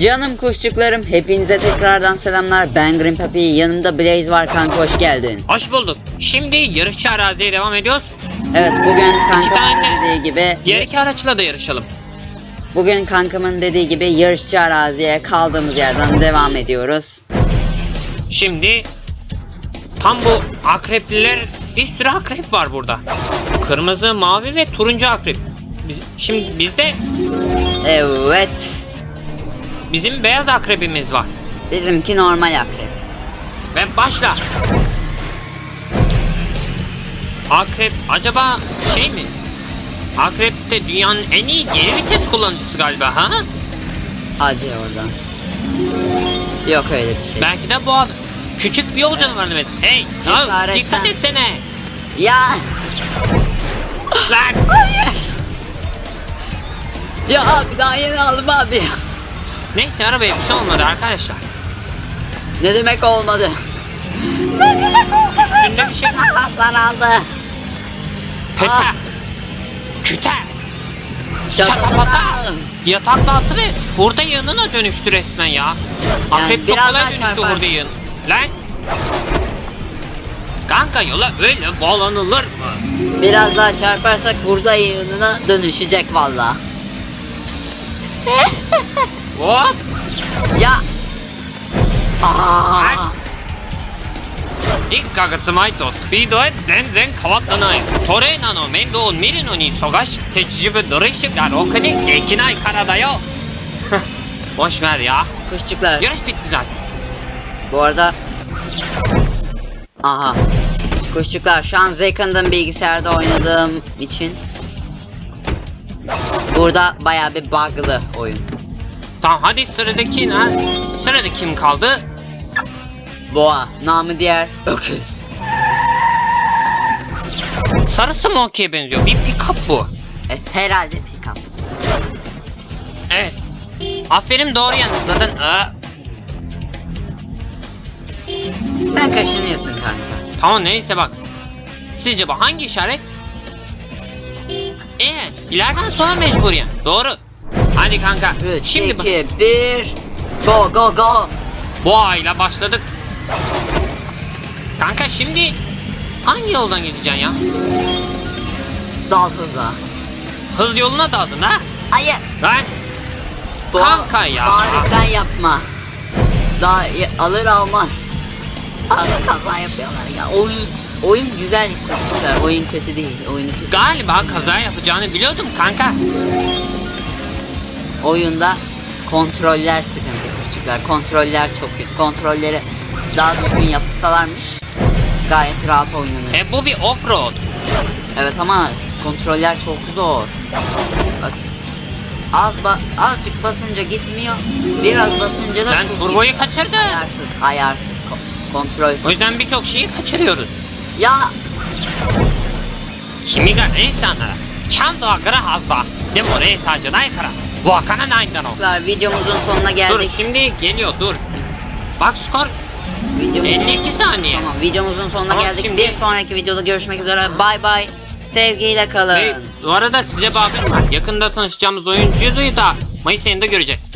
Canım kuşçuklarım hepinize tekrardan selamlar. Ben Green Papi. Yanımda Blaze var kanka hoş geldin. Hoş bulduk. Şimdi yarışçı araziye devam ediyoruz. Evet bugün kankamın tane. dediği gibi Diğer iki araçla da yarışalım. bugün kankamın dediği gibi yarışçı araziye kaldığımız yerden devam ediyoruz. Şimdi tam bu akrepliler bir sürü akrep var burada. Kırmızı, mavi ve turuncu akrep. Biz, şimdi bizde Evet. Bizim beyaz akrebimiz var. Bizimki normal akrep. Ve başla. Akrep acaba şey mi? Akrep de dünyanın en iyi geri vites kullanıcısı galiba ha? Hadi oradan. Yok öyle bir şey. Belki de bu abi. Küçük bir yol canavarı evet. Hey, abi, dikkat etsene. Ya. Lan. Ya abi daha yeni aldım abi. Neyse arabaya bir şey olmadı arkadaşlar. Ne demek olmadı? Üstünde bir şey Hasar aldı. Peta. Ah. Küte. Şaka Şatapata. Yatakla attı ve hurda yığınına dönüştü resmen ya. Akrep çok kolay dönüştü çarpar. hurda yığın. Lan. Kanka yola öyle bağlanılır mı? Biraz daha çarparsak burada yığınına dönüşecek valla. Hop. Ya. Aa. 1ヶ月前とスピードは全然変わってないトレーナーの面倒を見るのに忙しくて自分ドレッシュがろくにできないからだよ Boş ver ya Kuşçuklar. Yarış bitti zaten Bu arada. Aha. Kuşçuklar şu an Zekand'ın bilgisayarda oynadığım için. Burada baya bir bug'lı oyun. Tamam hadi sıradaki ne? Sırada kim kaldı? Boğa. Namı diğer öküz. Sarı Smokey'e benziyor bir pick-up bu E, herhalde pick-up. Evet Aferin doğru yanıtladın Aa, Sen kaşınıyorsun kanka. Tamam neyse bak Sizce bu hangi işaret? Evet ileriden sonra mecburiyen Doğru Hadi kanka 3, Şimdi bak 2, 1. Go go go. Boğayla başladık. Kanka şimdi hangi yoldan gideceksin ya? Dal hızla. Hız yoluna daldın ha? Hayır. Lan Boğa, Kanka ya. Sen yapma. Daha alır almaz. Abi kaza yapıyorlar ya. Oyun oyun güzel kuşçuklar. Oyun kötü değil. Oyunu kötü. galiba kaza yapacağını biliyordum kanka oyunda kontroller sıkıntı küçükler. Kontroller çok kötü. Kontrolleri daha düzgün yapsalarmış gayet rahat oynanır. E bu bir offroad. Evet ama kontroller çok zor. Bak az ba azıcık basınca gitmiyor. Biraz basınca da Ben turboyu kaçırdım. Ayarsız, ayarsız. Ko. O yüzden birçok şeyi kaçırıyoruz. Ya Kimi ga insanlara. Kendi agara hazba. Demo レーサーじゃないから。Volkan'ın ayından o. Videomuzun sonuna geldik. Dur şimdi geliyor dur. Bak skor Videomuz... 52 saniye. Tamam videomuzun sonuna tamam, geldik. Şimdi... Bir sonraki videoda görüşmek üzere. Bay bay. Sevgiyle kalın. Ve bu arada size bir haberim var. Yakında tanışacağımız oyuncuyu da Mayıs ayında göreceğiz.